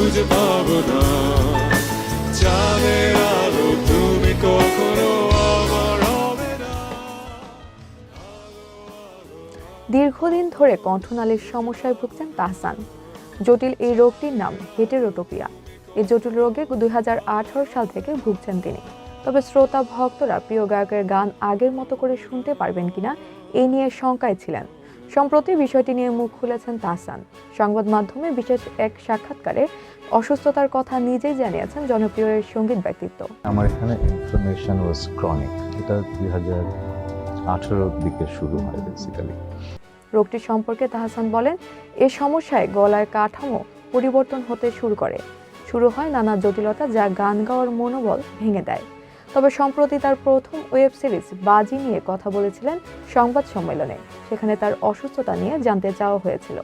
খুঁজে পাবো না। আলো তুমি কখনো দীর্ঘদিন ধরে কণ্ঠনালীর সমস্যায় ভুগছেন তাহসান। জটিল এই রোগটির নাম হেটেরোটোপিয়া এই জটিল রোগে দুই হাজার আঠারো সাল থেকে ভুগছেন তিনি। তবে শ্রোতা ভক্তরা প্রিয় গায়কের গান আগের মতো করে শুনতে পারবেন কিনা এই নিয়ে শঙ্কায় ছিলেন। সম্প্রতি বিষয়টি নিয়ে মুখ খুলেছেন তাহসান। সংবাদ মাধ্যমে বিশেষ এক সাক্ষাৎকারে অসুস্থতার কথা নিজেই জানিয়েছেন জনপ্রিয় সংগীত ব্যক্তিত্ব। আমার এখানে ইনফ্লামেশন ওয়াজ ক্রনিক এটা দুই হাজার আঠেরোর দিকে শুরু হয় বেসিক্যালি রোগটি সম্পর্কে তাহসান বলেন এ সমস্যায় গলার কাঠামো পরিবর্তন হতে শুরু করে। শুরু হয় নানা জটিলতা যা গান গাওয়ার মনোবল ভেঙে দেয়। তবে সম্প্রতি তার প্রথম ওয়েব সিরিজ বাজি নিয়ে কথা বলেছিলেন সংবাদ সম্মেলনে। সেখানে তার অসুস্থতা নিয়ে জানতে চাওয়া হয়েছিল।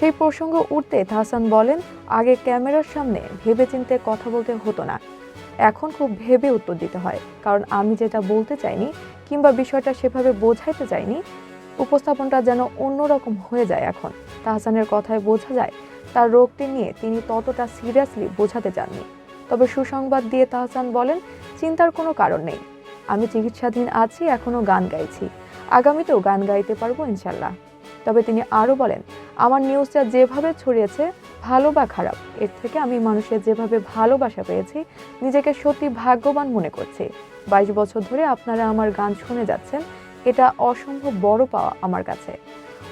সেই প্রসঙ্গ উঠতে তাহসান বলেন, আগে ক্যামেরার সামনে ভেবেচিন্তে কথা বলতে হতো না। এখন খুব ভেবে উত্তর দিতে হয়। কারণ আমি যেটা বলতে চাইনি কিংবা বিষয়টা সেভাবে বোঝাইতে চাইনি, উপস্থাপনটা যেন অন্যরকম হয়ে যায় এখন। তাহসানের কথায় বোঝা যায়, তার রোগটি নিয়ে তিনি ততটা সিরিয়াসলি বোঝাতে চাননি। তবে সুসংবাদ দিয়ে তাহসান বলেন চিন্তার কোনো কারণ নেই। আমি চিকিৎসাধীন আছি এখনও গান গাইছি। আগামীতেও গান গাইতে পারব ইনশাল্লাহ। তবে তিনি আরও বলেন, আমার নিউজটা যেভাবে ছড়িয়েছে, ভালো বা খারাপ, এর থেকে আমি মানুষের যেভাবে ভালোবাসা পেয়েছি, নিজেকে সত্যি ভাগ্যবান মনে করছি। বাইশ বছর ধরে আপনারা আমার গান শুনে যাচ্ছেন, এটা অসম্ভব বড় পাওয়া আমার কাছে।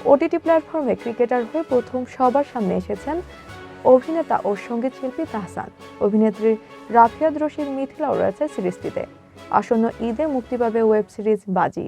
ওটিটি প্ল্যাটফর্মে ক্রিকেটার হয়ে প্রথম সবার সামনে এসেছেন অভিনেতা ও সংগীত শিল্পী তাহসান। অভিনেত্রী রাফিয়াদ রশিদ মিথিলাও রয়েছে সিরিজটিতে। আসন্ন ঈদে মুক্তি পাবে ওয়েব সিরিজ বাজি।